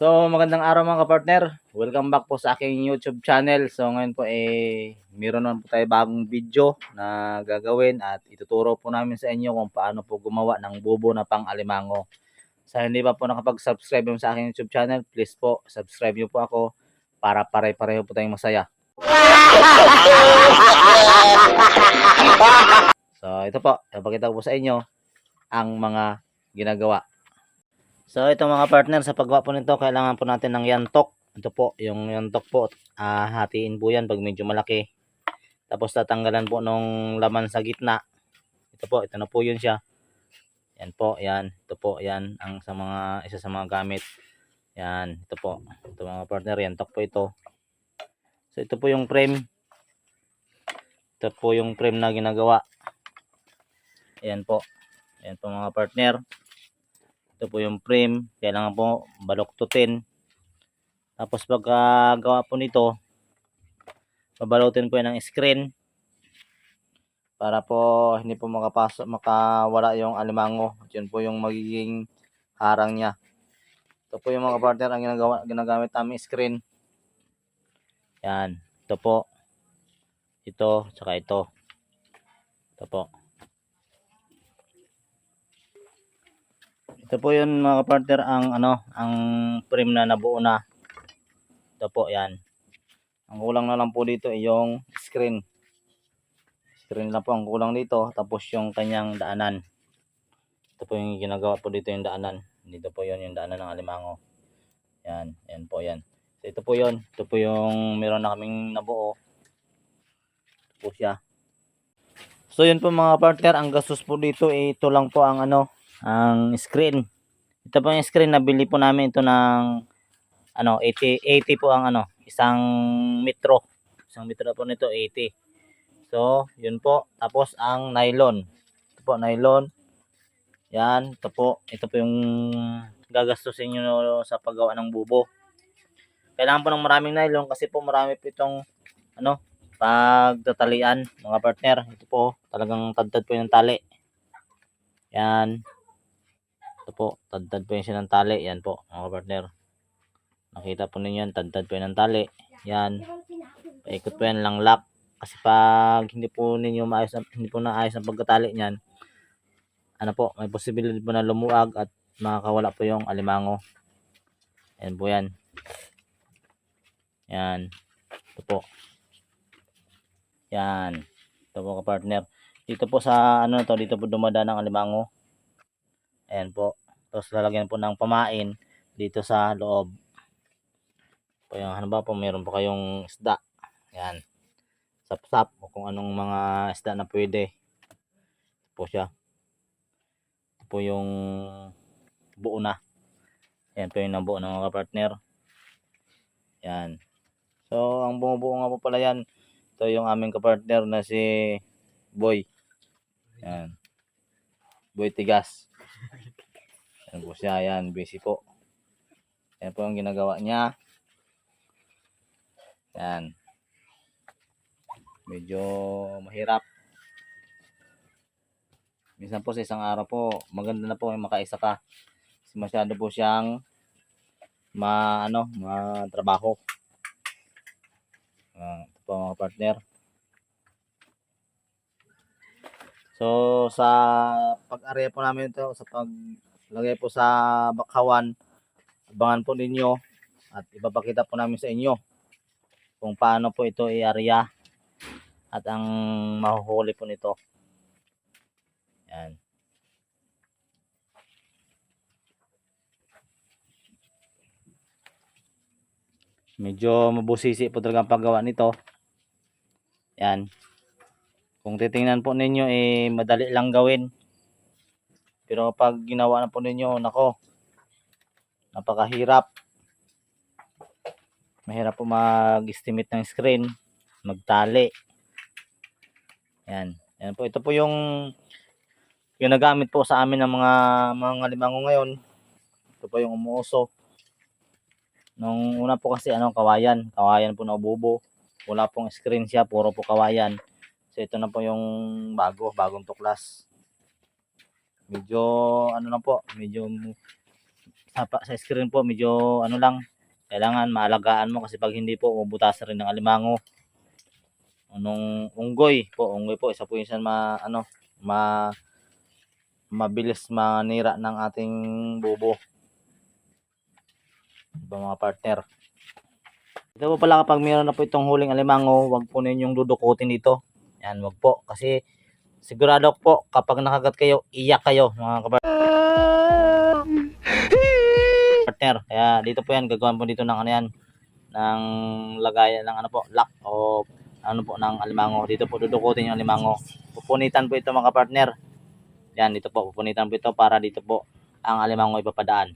So, magandang araw mga kapartner. Welcome back po sa aking YouTube channel. So, ngayon po eh, meron naman po tayo bagong video na gagawin at ituturo po namin sa inyo kung paano po gumawa ng bubo na pang alimango. Sa hindi pa po nakapag-subscribe sa aking YouTube channel, please po, subscribe niyo po ako para pare-pareho po tayong masaya. So, ito po, ipakita ko po sa inyo ang mga ginagawa. So ito mga partner, sa paggawa po nito, kailangan po natin ng yantok. Ito po, yung yantok po, ah, hatiin po yan pag medyo malaki. Tapos tatanggalan po nung laman sa gitna. Ito po, ito na po yun siya. Yan po, yan. Ito po, yan. Ang sa mga, isa sa mga gamit. Yan, ito po. Ito mga partner, yantok po ito. So ito po yung frame. Ito po yung frame na ginagawa. Ayan po. Ayan po mga partner. Ito po yung frame. Kailangan po baluktutin. Tapos pagkagawa po nito, babalutin po yan ng screen para po hindi po makapasok, makawala yung alimango. At yun po yung magiging harang niya. Ito po yung mga partner ang ginagawa, ginagamit namin screen. Yan. Ito po. Ito, tsaka ito. Ito po. Ito po yun mga partner ang ano, ang frame na nabuo na. Ito po yan. Ang kulang na lang po dito ay yung screen. Screen lang po ang kulang dito. Tapos yung kanyang daanan. Ito po yung ginagawa po dito yung daanan. Dito po yun yung daanan ng alimango. Yan. Yan po yan. So ito po yun. Ito po yung meron na kaming nabuo. Ito po siya. So yun po mga partner. Ang gastos po dito ito lang po ang ano ang screen. Ito po yung screen nabili po namin ito ng ano 80 80 po ang ano isang metro. Isang metro po nito 80. So, yun po. Tapos ang nylon. Ito po nylon. Yan, ito po. Ito po yung gagastusin niyo sa paggawa ng bubo. Kailangan po ng maraming nylon kasi po marami po itong ano pagtatalian mga partner. Ito po talagang tadtad po yung tali. Yan. Ito po, tadtad po yun siya ng tali. Yan po, mga partner. Nakita po ninyo yan, tadtad po yun ng tali. Yan. Paikot po yan lang lock. Kasi pag hindi po ninyo maayos, hindi po naayos ang pagkatali niyan, ano po, may posibilidad po na lumuag at makakawala po yung alimango. Yan po yan. Yan. Ito po. Yan. Ito po ka-partner. Dito po sa ano na to, dito po dumadaan ang alimango. Ayan po. Tapos lalagyan po ng pamain dito sa loob. Po yung ano ba po, meron po kayong isda. Yan. Sapsap o kung anong mga isda na pwede. Ito po siya. Ito po yung buo na. Yan po yung nabuo ng mga partner. Yan. So, ang bumubuo nga po pala yan. Ito yung aming kapartner na si Boy. Yan. Boy Tigas. Yan po siya. Yan. Busy po. Yan po yung ginagawa niya. Yan. Medyo mahirap. Minsan po sa isang araw po, maganda na po yung makaisa ka. Kasi masyado po siyang ma ano, matrabaho. Ah, ito po mga partner. So sa pag-area po namin ito, sa paglagay po sa bakawan, abangan po ninyo at ipapakita po namin sa inyo kung paano po ito i-area at ang mahuhuli po nito. Yan. Medyo mabusisi po talaga ang paggawa nito. Yan. Kung titingnan po ninyo eh madali lang gawin. Pero pag ginawa na po ninyo, nako, napakahirap. Mahirap po mag-estimate ng screen, magtali. Yan. Yan po. Ito po yung yung nagamit po sa amin ng mga mga limango ngayon. Ito po yung umuuso. Nung una po kasi ano, kawayan. Kawayan po na ububo. Wala pong screen siya, puro po kawayan. So ito na po yung bago, bagong tuklas. Medyo ano na po, medyo sa, sa screen po medyo ano lang kailangan maalagaan mo kasi pag hindi po mabutas rin ng alimango. Anong unggoy po unggoy po isa po yun sa ma ano ma mabilis manira ng ating bubo. Diba mga partner? Ito po pala kapag meron na po itong huling alimango wag po ninyong dudukutin dito. Yan wag po kasi sigurado po kapag nakagat kayo iyak kayo mga partner. Kaya dito po yan, gagawin po dito ng ano yan, ng lagayan ng ano po, lock o ano po ng alimango. Dito po dudukutin yung alimango. Pupunitan po ito mga partner. Yan, dito po, pupunitan po ito para dito po ang alimango ipapadaan.